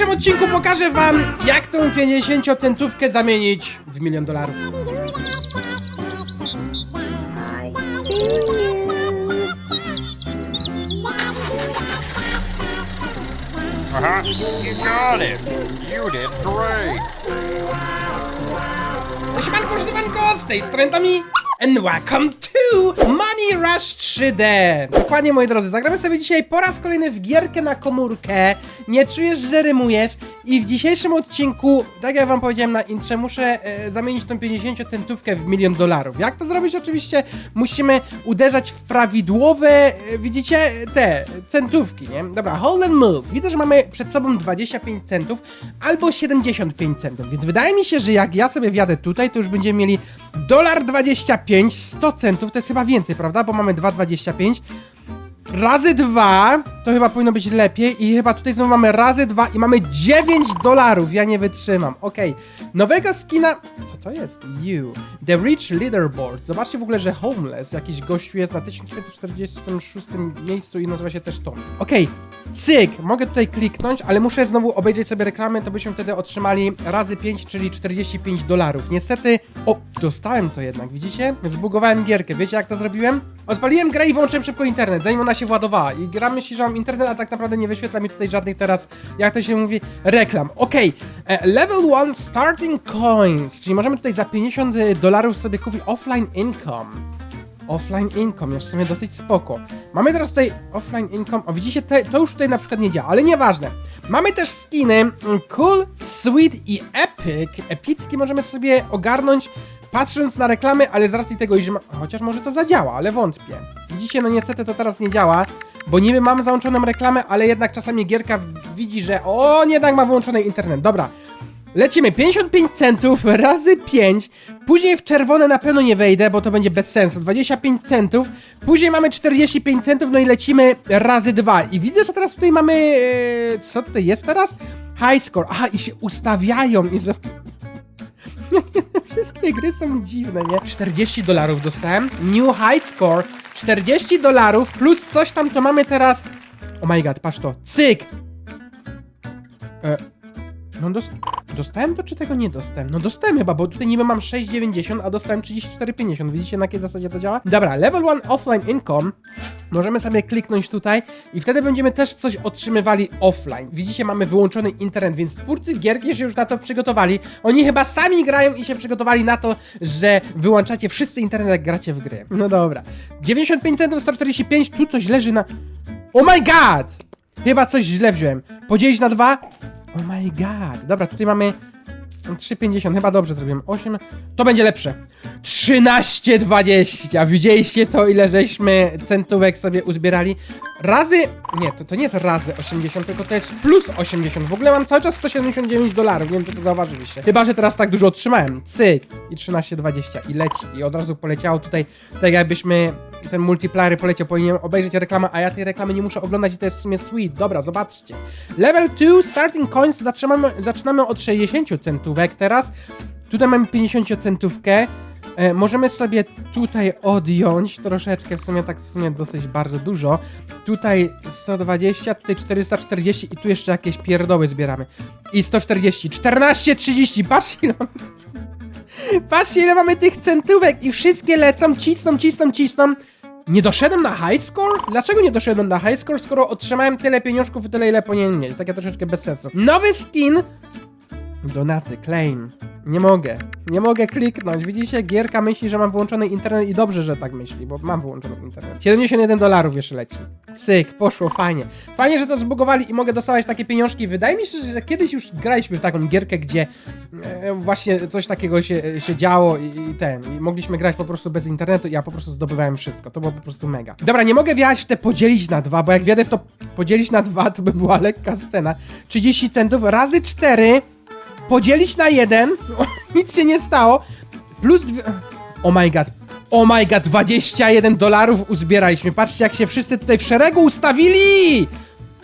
dzisiejszym odcinku pokażę wam, jak tą 50 centówkę zamienić w milion dolarów. Uh-huh. You got it. You did great. Siemanko, żywanko, z tej strony Tomi and welcome to Money Rush 3D Dokładnie, moi drodzy, zagramy sobie dzisiaj po raz kolejny w gierkę na komórkę. Nie czujesz, że rymujesz i w dzisiejszym odcinku, tak jak wam powiedziałem na intrze, muszę e, zamienić tą 50 centówkę w milion dolarów Jak to zrobić? Oczywiście musimy uderzać w prawidłowe, e, widzicie, te centówki, nie? Dobra, hold and move Widzę, że mamy przed sobą 25 centów albo 75 centów, więc wydaje mi się, że jak ja sobie wjadę tutaj, to już będziemy mieli dolar 25, 100 centów, to jest chyba więcej, prawda? Bo mamy 2,25 razy 2 to chyba powinno być lepiej i chyba tutaj znowu mamy razy 2 i mamy 9 dolarów, ja nie wytrzymam, okej. Nowego skina, co to jest? You. The Rich Leaderboard. Zobaczcie w ogóle, że Homeless, jakiś gościu jest na 1946 miejscu i nazywa się też Tom. Okej, cyk, mogę tutaj kliknąć, ale muszę znowu obejrzeć sobie reklamę, to byśmy wtedy otrzymali razy 5, czyli 45 dolarów. Niestety, o, dostałem to jednak, widzicie? Zbugowałem gierkę, wiecie jak to zrobiłem? Odpaliłem grę i włączyłem szybko internet, zanim ona się władowała. I gra myśli, że mam internet, a tak naprawdę nie wyświetla mi tutaj żadnych teraz, jak to się mówi, reklam. Okej, e, level 1 starting coins, czyli możemy tutaj za 50 dolarów sobie kupić offline income. Offline income, jest w sumie dosyć spoko. Mamy teraz tutaj offline income, o widzicie, te, to już tutaj na przykład nie działa, ale nieważne. Mamy też skiny mm, Cool, Sweet i Epic. Epicki możemy sobie ogarnąć patrząc na reklamy, ale z racji tego, iż ma... chociaż może to zadziała, ale wątpię. Widzicie, no niestety to teraz nie działa, bo niby mam załączoną reklamę, ale jednak czasami gierka widzi, że o, jednak ma wyłączony internet. Dobra, Lecimy 55 centów razy 5. Później w czerwone na pewno nie wejdę, bo to będzie bez sensu. 25 centów. Później mamy 45 centów, no i lecimy razy 2. I widzę, że teraz tutaj mamy. E, co tutaj jest teraz? High score. Aha, i się ustawiają. I. Wszystkie gry są dziwne, nie? 40 dolarów dostałem. New high score. 40 dolarów plus coś tam, to mamy teraz. Oh my god, patrz to. Cyk. E, no dos dostałem to, czy tego nie dostałem? No dostałem chyba, bo tutaj niby mam 6,90, a dostałem 34,50. Widzicie, na jakiej zasadzie to działa? Dobra, level 1 offline income. Możemy sobie kliknąć tutaj i wtedy będziemy też coś otrzymywali offline. Widzicie, mamy wyłączony internet, więc twórcy gierki się już na to przygotowali. Oni chyba sami grają i się przygotowali na to, że wyłączacie wszyscy internet, jak gracie w gry. No dobra. 95 centów, 145, tu coś leży na... Oh my god! Chyba coś źle wziąłem. Podzielić na dwa? Oh my god. Dobra, tutaj mamy 3,50. Chyba dobrze zrobiłem. 8. To będzie lepsze. 13,20. Widzieliście to, ile żeśmy centówek sobie uzbierali? Razy. Nie, to, to nie jest razy 80, tylko to jest plus 80. W ogóle mam cały czas 179 dolarów. Nie wiem, czy to zauważyliście. Chyba, że teraz tak dużo otrzymałem. Cyk. I 13,20. I leci. I od razu poleciało tutaj, tak jakbyśmy ten multiplayer poleciał. Powinienem obejrzeć reklamę, a ja tej reklamy nie muszę oglądać i to jest w sumie sweet. Dobra, zobaczcie. Level 2, starting coins. Zaczynamy, zaczynamy od 60 centówek teraz. Tutaj mamy 50 centówkę. E, możemy sobie tutaj odjąć troszeczkę, w sumie tak w sumie dosyć bardzo dużo. Tutaj 120, tutaj 440 i tu jeszcze jakieś pierdoły zbieramy. I 140, 14, 30, patrzcie ile mamy tych... Patrzcie ile mamy tych centówek i wszystkie lecą, cisną, cisną, cisną. Nie doszedłem na high score? Dlaczego nie doszedłem na high score, skoro otrzymałem tyle pieniążków i tyle ile powinienem mieć? Takie troszeczkę bez sensu. Nowy skin Donaty, claim. Nie mogę. Nie mogę kliknąć. Widzicie, gierka myśli, że mam wyłączony internet i dobrze, że tak myśli, bo mam wyłączony internet. 71 dolarów jeszcze leci. Cyk, poszło, fajnie. Fajnie, że to zbugowali i mogę dostawać takie pieniążki. Wydaje mi się, że kiedyś już graliśmy w taką gierkę, gdzie e, właśnie coś takiego się, się działo i, i ten. I mogliśmy grać po prostu bez internetu i ja po prostu zdobywałem wszystko. To było po prostu mega. Dobra, nie mogę wjechać w te podzielić na dwa, bo jak wjadę w to podzielić na dwa, to by była lekka scena. 30 centów razy 4 podzielić na jeden, nic się nie stało, plus dwie... Oh my god, oh my god, 21 dolarów uzbieraliśmy, patrzcie jak się wszyscy tutaj w szeregu ustawili!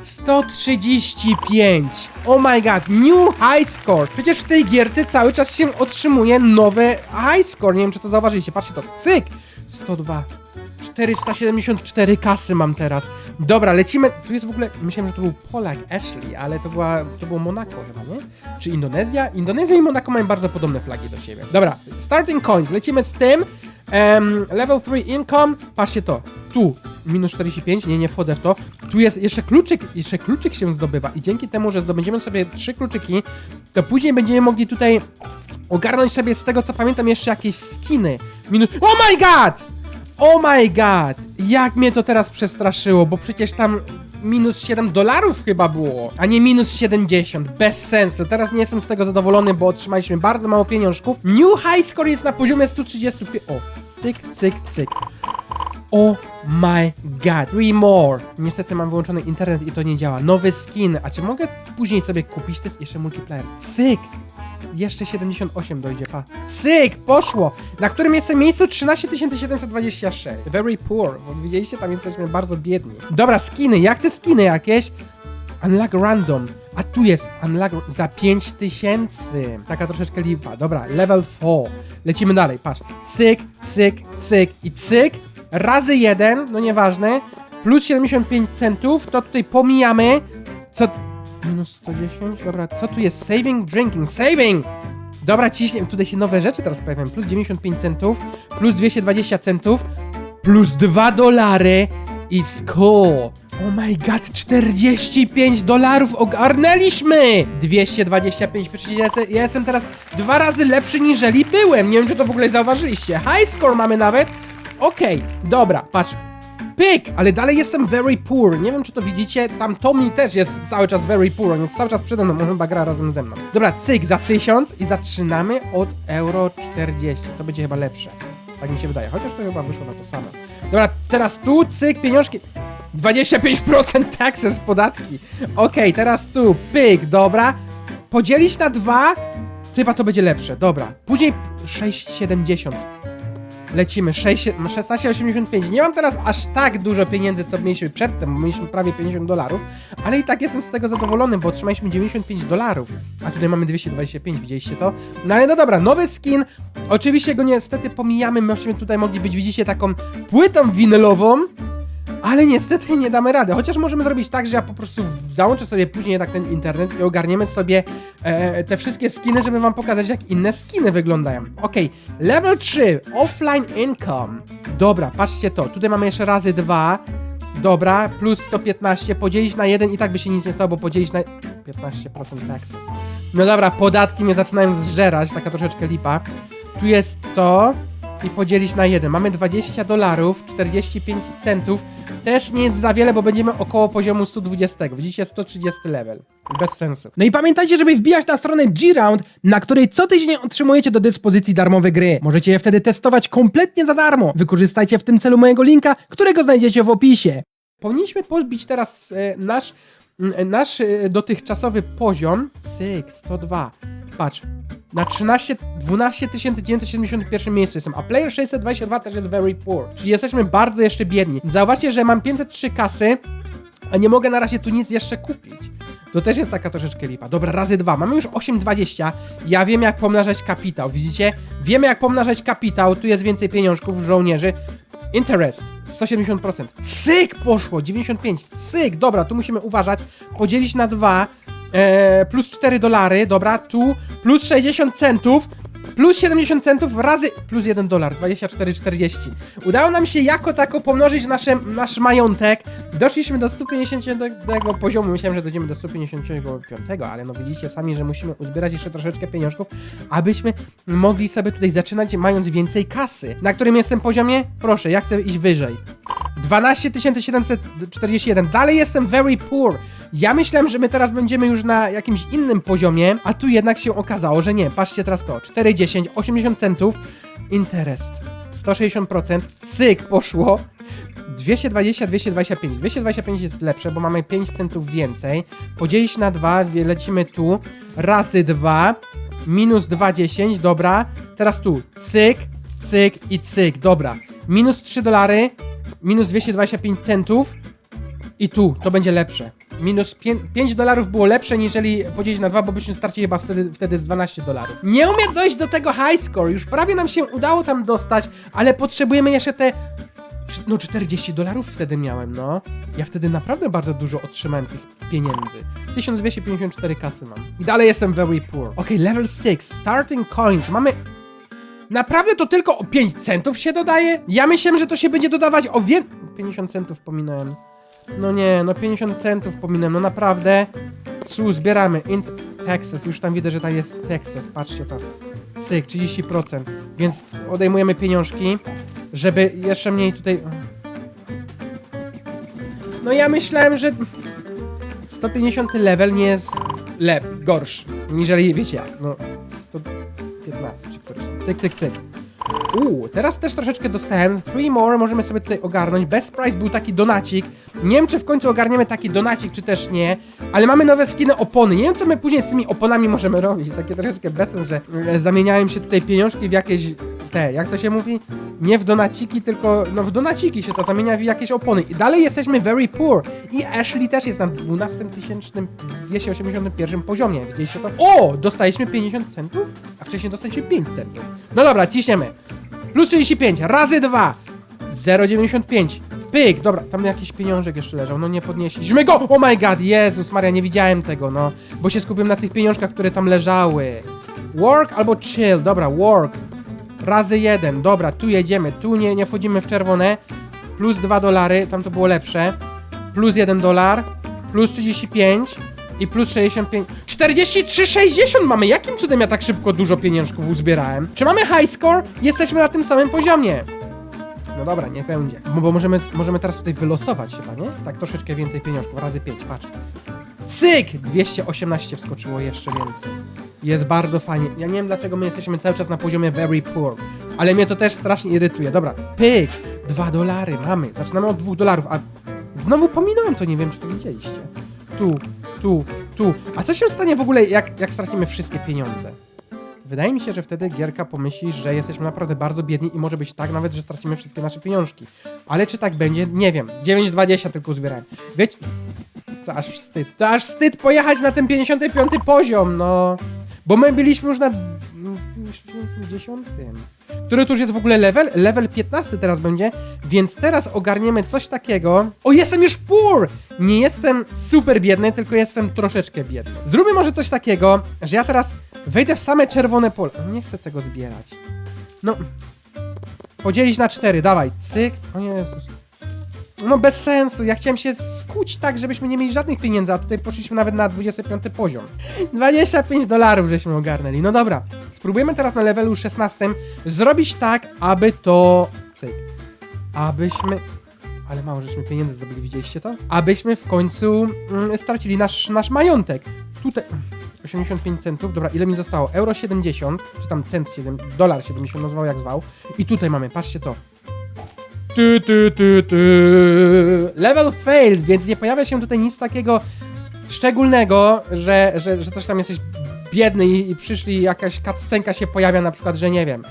135. Oh my god, new high score. Przecież w tej gierce cały czas się otrzymuje nowe high score. Nie wiem, czy to zauważyliście. Patrzcie to. Cyk. 102. 474 kasy mam teraz. Dobra, lecimy. Tu jest w ogóle. Myślałem, że to był Polak, Ashley, ale to, była, to było Monako chyba, nie? Czy Indonezja? Indonezja i Monako mają bardzo podobne flagi do siebie. Dobra, starting coins. Lecimy z tym. Em, level 3 income. Patrzcie to. Tu minus 45. Nie, nie wchodzę w to. Tu jest jeszcze kluczyk. Jeszcze kluczyk się zdobywa. I dzięki temu, że zdobędziemy sobie trzy kluczyki, to później będziemy mogli tutaj ogarnąć sobie z tego co pamiętam jeszcze jakieś skiny. Minus. Oh my god! Oh my god! Jak mnie to teraz przestraszyło, bo przecież tam minus 7 dolarów chyba było, a nie minus 70. Bez sensu. Teraz nie jestem z tego zadowolony, bo otrzymaliśmy bardzo mało pieniążków. New high score jest na poziomie 135. O, cyk, cyk, cyk. Oh my god, three more. Niestety mam wyłączony internet i to nie działa. Nowy skin. A czy mogę później sobie kupić? To jest jeszcze multiplayer. Cyk! Jeszcze 78 dojdzie, pa. Cyk! Poszło! Na którym jestem miejscu? 13 726. Very poor, widzieliście, tam jesteśmy bardzo biedni. Dobra, skiny. Ja chcę skiny jakieś. Unlock random. A tu jest unlock za 5000. Taka troszeczkę lipa. Dobra, level 4. Lecimy dalej, patrz. Cyk, cyk, cyk i cyk. Razy jeden, no nieważne. Plus 75 centów, to tutaj pomijamy. Co... Minus 110, dobra, co tu jest? Saving, drinking, saving! Dobra, ciśnie, tutaj się nowe rzeczy teraz pojawiają. Plus 95 centów, plus 220 centów, plus 2 dolary i sko. Oh my god, 45 dolarów ogarnęliśmy! 225, przecież ja, se- ja jestem teraz dwa razy lepszy niżeli byłem. Nie wiem, czy to w ogóle zauważyliście. High score mamy nawet. Okej, dobra, patrz. Pyk! Ale dalej jestem very poor. Nie wiem, czy to widzicie. Tam Tommy też jest cały czas very poor. Jest cały czas przede mną. On chyba gra razem ze mną. Dobra, cyk za 1000 i zaczynamy od euro 40. To będzie chyba lepsze. Tak mi się wydaje. Chociaż to chyba wyszło na to samo. Dobra, teraz tu, cyk, pieniążki. 25% taxes, podatki. Okej, teraz tu, pyk, dobra. Podzielić na dwa, chyba to będzie lepsze. Dobra. Później 6,70. Lecimy, 6 16,85. Nie mam teraz aż tak dużo pieniędzy, co mieliśmy przedtem, bo mieliśmy prawie 50 dolarów, ale i tak jestem z tego zadowolony, bo otrzymaliśmy 95 dolarów, a tutaj mamy 225, widzieliście to? No ale no dobra, nowy skin, oczywiście go niestety pomijamy, myśmy tutaj mogli być, widzicie, taką płytą winylową, ale niestety nie damy rady. Chociaż możemy zrobić tak, że ja po prostu załączę sobie później tak ten internet i ogarniemy sobie e, te wszystkie skiny, żeby wam pokazać, jak inne skiny wyglądają. Okej, level 3, offline income. Dobra, patrzcie to. Tutaj mamy jeszcze razy dwa. Dobra, plus 115, podzielić na jeden i tak by się nic nie stało, bo podzielić na 15% taxes. No dobra, podatki mnie zaczynają zżerać, taka troszeczkę lipa. Tu jest to i podzielić na jeden. Mamy 20 dolarów, 45 centów. Też nie jest za wiele, bo będziemy około poziomu 120. Widzicie, 130 level. Bez sensu. No i pamiętajcie, żeby wbijać na stronę G-Round, na której co tydzień otrzymujecie do dyspozycji darmowe gry. Możecie je wtedy testować kompletnie za darmo. Wykorzystajcie w tym celu mojego linka, którego znajdziecie w opisie. Powinniśmy podbić teraz e, nasz, m, nasz e, dotychczasowy poziom. Cyk, 102. Patrz, na 13, 12 971 miejscu jestem, a player 622 też jest very poor. Czyli jesteśmy bardzo jeszcze biedni. Zauważcie, że mam 503 kasy, a nie mogę na razie tu nic jeszcze kupić. To też jest taka troszeczkę lipa. Dobra, razy dwa. Mamy już 8,20. Ja wiem jak pomnażać kapitał, widzicie? Wiemy jak pomnażać kapitał. Tu jest więcej pieniążków, żołnierzy. Interest 170%. Cyk poszło, 95. Cyk, dobra, tu musimy uważać. Podzielić na dwa. E, plus 4 dolary, dobra, tu plus 60 centów, plus 70 centów razy plus 1 dolar, 24,40. Udało nam się jako tako pomnożyć nasze, nasz majątek. Doszliśmy do 150 poziomu, myślałem, że dojdziemy do 155, ale no widzicie sami, że musimy uzbierać jeszcze troszeczkę pieniążków, abyśmy mogli sobie tutaj zaczynać mając więcej kasy. Na którym jestem poziomie? Proszę, ja chcę iść wyżej. 12 741. Dalej jestem very poor. Ja myślałem, że my teraz będziemy już na jakimś innym poziomie, a tu jednak się okazało, że nie. Patrzcie teraz to. 4,10, 80 centów. Interest. 160%. Cyk, poszło. 220, 225. 225 jest lepsze, bo mamy 5 centów więcej. Podzielić na 2, lecimy tu. Razy 2. Minus 2,10, dobra. Teraz tu. Cyk, cyk i cyk, dobra. Minus 3 dolary. Minus 225 centów. I tu, to będzie lepsze. Minus 5 dolarów było lepsze, niżeli podzielić na 2, bo byśmy stracili chyba wtedy, wtedy z 12 dolarów. Nie umiem dojść do tego high score, już prawie nam się udało tam dostać, ale potrzebujemy jeszcze te No 40 dolarów wtedy miałem, no. Ja wtedy naprawdę bardzo dużo otrzymałem tych pieniędzy. 1254 kasy mam. I dalej jestem very poor. Okej, level 6, starting coins. Mamy... Naprawdę to tylko o 5 centów się dodaje? Ja myślałem, że to się będzie dodawać o wie... 50 centów pominąłem. No nie, no 50 centów pominąłem, no naprawdę. Su, zbieramy. Int Texas, już tam widzę, że tam jest Texas, patrzcie to. Syk, 30%. Więc odejmujemy pieniążki, żeby jeszcze mniej tutaj... No ja myślałem, że 150 level nie jest lep, gorszy, niżeli wiecie jak, no 115 czy któryś. Cyk, cyk, cyk. Uuu, teraz też troszeczkę dostałem. Three more możemy sobie tutaj ogarnąć. Best price był taki donacik. Nie wiem, czy w końcu ogarniemy taki donacik, czy też nie. Ale mamy nowe skiny opony. Nie wiem, co my później z tymi oponami możemy robić. Takie troszeczkę bezsens, że e, zamieniałem się tutaj pieniążki w jakieś te, jak to się mówi? Nie w donaciki, tylko no w donaciki się to zamienia w jakieś opony. I dalej jesteśmy very poor. I Ashley też jest na 12 281 poziomie. Widzieliście to? O! Dostaliśmy 50 centów? A wcześniej dostaliśmy 5 centów. No dobra, ciśniemy. Plus 35, razy 2. 0,95. Pyk, dobra, tam jakiś pieniążek jeszcze leżał, no nie podnieśliśmy go! Oh my god, Jezus Maria, nie widziałem tego, no. Bo się skupiłem na tych pieniążkach, które tam leżały. Work albo chill, dobra, work. Razy jeden, dobra, tu jedziemy, tu nie, nie wchodzimy w czerwone. Plus 2 dolary, tam to było lepsze. Plus 1 dolar, plus 35 i plus 65. 43,60 mamy! Jakim cudem ja tak szybko dużo pieniążków uzbierałem? Czy mamy high score? Jesteśmy na tym samym poziomie. No dobra, nie będzie. Bo, bo możemy, możemy teraz tutaj wylosować chyba, nie? Tak troszeczkę więcej pieniążków, razy 5, patrz. Cyk! 218 wskoczyło jeszcze więcej. Jest bardzo fajnie. Ja nie wiem dlaczego my jesteśmy cały czas na poziomie very poor, ale mnie to też strasznie irytuje. Dobra, pyk! 2 dolary mamy. Zaczynamy od 2 dolarów, a znowu pominąłem to, nie wiem czy to widzieliście. Tu, tu, tu. A co się stanie w ogóle, jak, jak stracimy wszystkie pieniądze? Wydaje mi się, że wtedy gierka pomyśli, że jesteśmy naprawdę bardzo biedni i może być tak nawet, że stracimy wszystkie nasze pieniążki. Ale czy tak będzie? Nie wiem. 9,20 tylko zbierałem. Wiecie... To aż wstyd. To aż wstyd pojechać na ten 55 poziom, no. Bo my byliśmy już na 10. Który to już jest w ogóle level? Level 15 teraz będzie, więc teraz ogarniemy coś takiego. O, jestem już poor! Nie jestem super biedny, tylko jestem troszeczkę biedny. Zróbmy może coś takiego, że ja teraz wejdę w same czerwone pole. Nie chcę tego zbierać. No. Podzielić na 4, dawaj. Cyk. O Jezus. No bez sensu, ja chciałem się skuć tak, żebyśmy nie mieli żadnych pieniędzy, a tutaj poszliśmy nawet na 25 poziom. 25 dolarów żeśmy ogarnęli, no dobra. Spróbujemy teraz na levelu 16 zrobić tak, aby to... Cyk. Abyśmy... Ale mało żeśmy pieniędzy zdobyli, widzieliście to? Abyśmy w końcu mm, stracili nasz, nasz majątek. Tutaj... 85 centów, dobra, ile mi zostało? Euro 70, czy tam cent 7, dolar 70, nazwał jak zwał. I tutaj mamy, patrzcie to. Ty, ty, ty, ty. Level failed, więc nie pojawia się tutaj nic takiego szczególnego, że, że, że coś tam jesteś biedny i, i przyszli, jakaś cutscenka się pojawia na przykład, że nie wiem,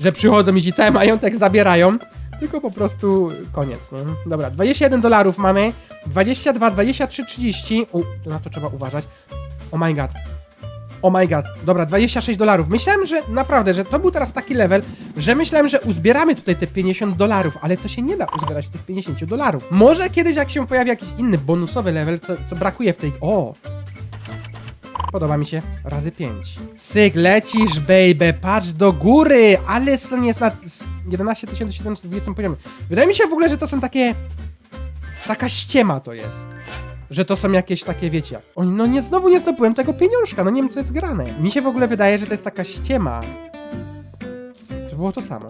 że przychodzą i ci cały majątek zabierają, tylko po prostu koniec, nie? Dobra, 21 dolarów mamy, 22, 23, 30, u, na to trzeba uważać, oh my god, Oh my god, dobra, 26 dolarów. Myślałem, że naprawdę, że to był teraz taki level, że myślałem, że uzbieramy tutaj te 50 dolarów, ale to się nie da uzbierać tych 50 dolarów. Może kiedyś, jak się pojawi jakiś inny bonusowy level, co, co brakuje w tej. O! Podoba mi się. Razy 5. Syk, lecisz, baby, patrz do góry! Ale są jest na 11 720 poziomie. Wydaje mi się w ogóle, że to są takie. Taka ściema to jest że to są jakieś takie, wiecie. Oni, no nie, znowu nie zdobyłem tego pieniążka, no nie wiem co jest grane. Mi się w ogóle wydaje, że to jest taka ściema. To było to samo.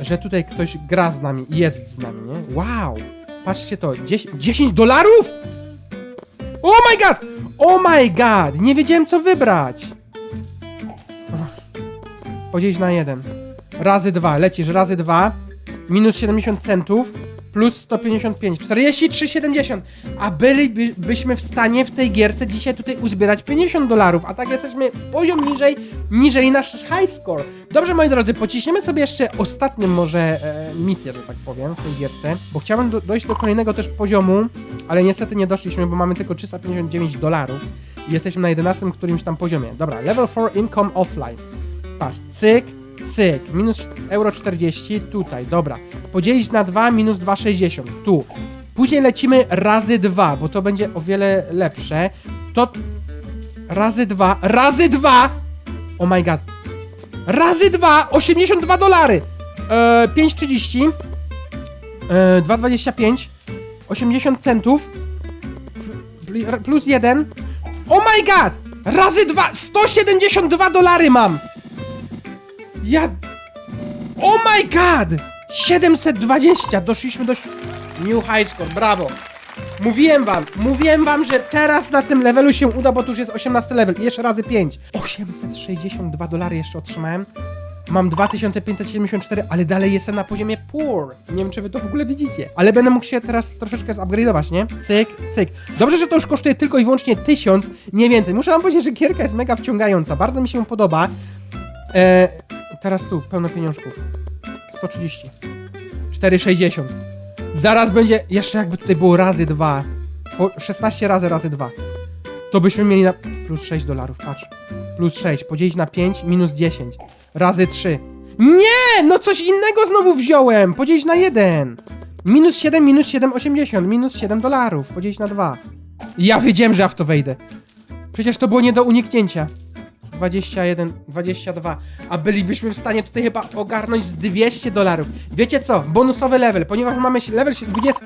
Że tutaj ktoś gra z nami jest z nami, nie? Wow! Patrzcie to, 10, 10 dolarów! Oh my god! Oh my god! Nie wiedziałem co wybrać! Podzielić na jeden. Razy dwa, lecisz razy dwa. Minus 70 centów plus 155, 43,70. A bylibyśmy w stanie w tej gierce dzisiaj tutaj uzbierać 50 dolarów, a tak jesteśmy poziom niżej, niżeli nasz high score. Dobrze, moi drodzy, pociśniemy sobie jeszcze ostatnią może e, misję, że tak powiem, w tej gierce, bo chciałem do, dojść do kolejnego też poziomu, ale niestety nie doszliśmy, bo mamy tylko 359 dolarów i jesteśmy na 11 którymś tam poziomie. Dobra, level 4 income offline. Patrz, cyk, Cyk, minus euro 40, tutaj, dobra. Podzielić na 2, minus 2,60, tu. Później lecimy razy 2, bo to będzie o wiele lepsze. To razy 2, razy 2! Oh my god. Razy 2, 82 dolary! Eee, 5,30. Eee, 2,25. 80 centów. Pl- Plus 1. Oh my god! Razy 2, 172 dolary mam! Ja... Oh my god! 720! Doszliśmy do... New high score, brawo! Mówiłem wam, mówiłem wam, że teraz na tym levelu się uda, bo tu już jest 18 level. Jeszcze razy 5. 862 dolary jeszcze otrzymałem. Mam 2574, ale dalej jestem na poziomie poor. Nie wiem, czy wy to w ogóle widzicie. Ale będę mógł się teraz troszeczkę zupgrade'ować, nie? Cyk, cyk. Dobrze, że to już kosztuje tylko i wyłącznie 1000, nie więcej. Muszę wam powiedzieć, że gierka jest mega wciągająca. Bardzo mi się podoba. E, teraz tu, pełno pieniążków. 130. 4,60. Zaraz będzie, jeszcze jakby tutaj było razy 2. Po 16 razy razy 2. To byśmy mieli na... Plus 6 dolarów, patrz. Plus 6, podzielić na 5, minus 10. Razy 3. Nie! No coś innego znowu wziąłem! Podzielić na 1. Minus 7, minus 7, 80. Minus 7 dolarów. Podzielić na 2. Ja wiedziałem, że ja w to wejdę. Przecież to było nie do uniknięcia. 21, 22, a bylibyśmy w stanie tutaj chyba ogarnąć z 200 dolarów. Wiecie co? Bonusowy level, ponieważ mamy level 20,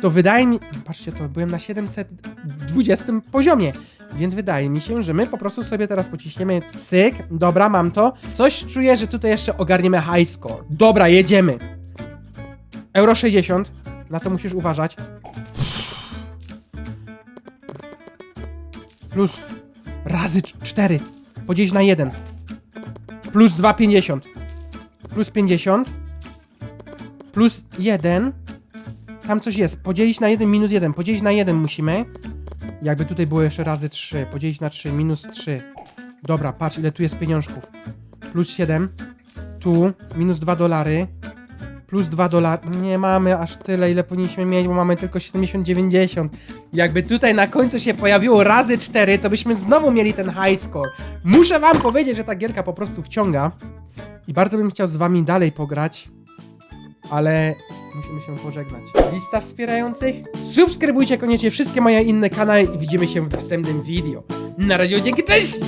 to wydaje mi... Patrzcie to, byłem na 720 poziomie, więc wydaje mi się, że my po prostu sobie teraz pociśniemy cyk, dobra, mam to. Coś czuję, że tutaj jeszcze ogarniemy high score. Dobra, jedziemy. Euro 60, na to musisz uważać. Plus razy 4 podzielić na 1 plus 2,50 plus 50 plus 1 tam coś jest, podzielić na 1 minus 1 podzielić na 1 musimy. Jakby tutaj było jeszcze razy 3 podzielić na 3 minus 3 dobra, patrz ile tu jest pieniążków. Plus 7 tu minus 2 dolary plus 2 dolary. Nie mamy aż tyle, ile powinniśmy mieć, bo mamy tylko 70-90. Jakby tutaj na końcu się pojawiło razy 4, to byśmy znowu mieli ten high score. Muszę wam powiedzieć, że ta gierka po prostu wciąga. I bardzo bym chciał z wami dalej pograć, ale musimy się pożegnać. Lista wspierających? Subskrybujcie koniecznie wszystkie moje inne kanały i widzimy się w następnym video. Na razie, dzięki, cześć!